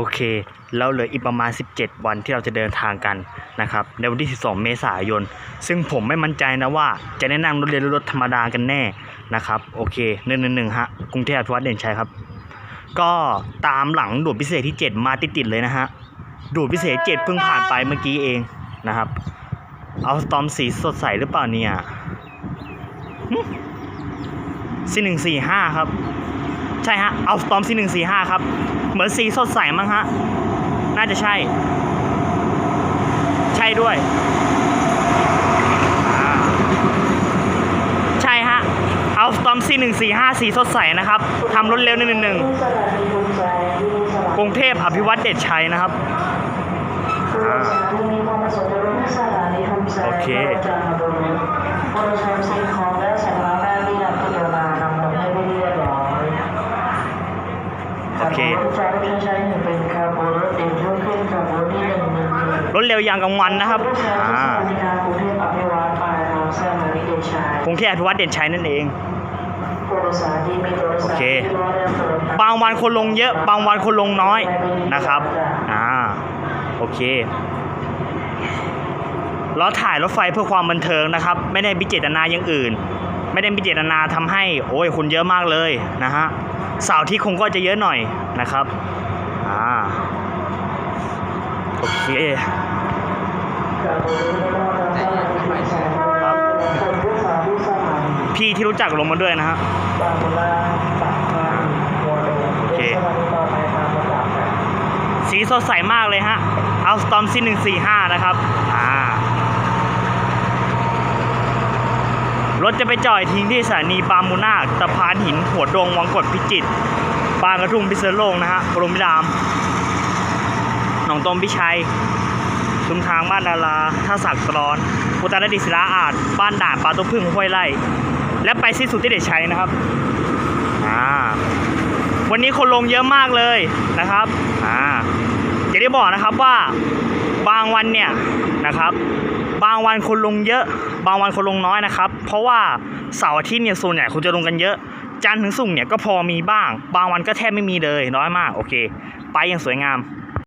โอเค แล้วเหลืออีกประมาณ 17 วันที่เราจะเดินทางกันนะครับในวันที่ 12 เมษายน ซึ่งผมไม่มั่นใจนะว่าจะแนะนำรถเรียนรถธรรมดากันแน่นะครับโอเคหนึ่งหนึ่งหนึ่งฮะกรุงเทพอภิวัตเด่นชัยครับ ก็ตามหลังดูดพิเศษที่ 7 มาติดๆเลยนะฮะดูดพิเศษ 7 เพิ่งผ่านไปเมื่อกี้เองนะครับ เอาสตอมสีสดใสหรือเปล่าเนี่ยสีหนึ่งสี่ห้าครับ ช่ฮะเอาสตอมสีหนึ่งสี่ห้าครับ เหมือนสีสดใสมั้งฮะ น่าจะใช่ ใช่ด้วย ใช่ฮะ เอาสตอมซีหนึ่งสี่ห้าสีสดใสนะครับทำรถเร็วหนึ่งหนึ่งกรุงเทพอภิวัตเดชชัยนะครับโอเค นึ่งรถเร็วยางกลางวันนะครับรถไฟที่อ่าสถานีกลางกรุงเทพอภิวัตปลายทางสถานีเดชชัยกรุงเทพอภิวัตเด่นชัยนั่นเองผู้โดยสารที่มีโทรศัพท์โอเคที่รอได้เปิดบางวันคนลงเยอะ บางวันคนลงน้อยนะครับ อ่า โอเคเราถ่ายรถไฟเพื่อความบันเทิงนะครับ ไม่ได้มีเจตนาอย่างอื่น ไม่ได้มีเจตนาทำให้โอ้ยคนเยอะมากเลยนะฮะเสาร์ที่คงก็จะเยอะหน่อยนะครับอ่าโอเคพี่ที่รู้จักลงมาด้วยนะฮะโอเคสีสีสดใสมากเลยฮะเอาสตอมซีหนึ่งสี่ห้านะครับ อ่า รถจะไปจอดทิ้งที่สถานีปามูนาตะพานหินหัวดงวังกดพิจิตรบางกระทุ่มพิเศษโลกนะฮะกรมพิรามหนองตมพิชัยชุมทางบ้านดาราท่าสักกรอนอุตรดิศิลาอาจบ้านด่านปาตุ้พึ่งห้วยไร่และไปสิ้นสุดที่เด็ดชัยนะครับอ่าวันนี้คนลงเยอะมากเลยนะครับอ่าอย่างที่บอกนะครับว่าบางวันเนี่ยนะครับ บางวันคนลงเยอะ บางวันคนลงน้อยนะครับ เพราะว่าเสาร์อาทิตย์เนี่ยส่วนใหญ่คนจะลงกันเยอะ จันทร์ถึงศุกร์เนี่ยก็พอมีบ้าง บางวันก็แทบไม่มีเลยน้อยมากโอเค ไปอย่างสวยงาม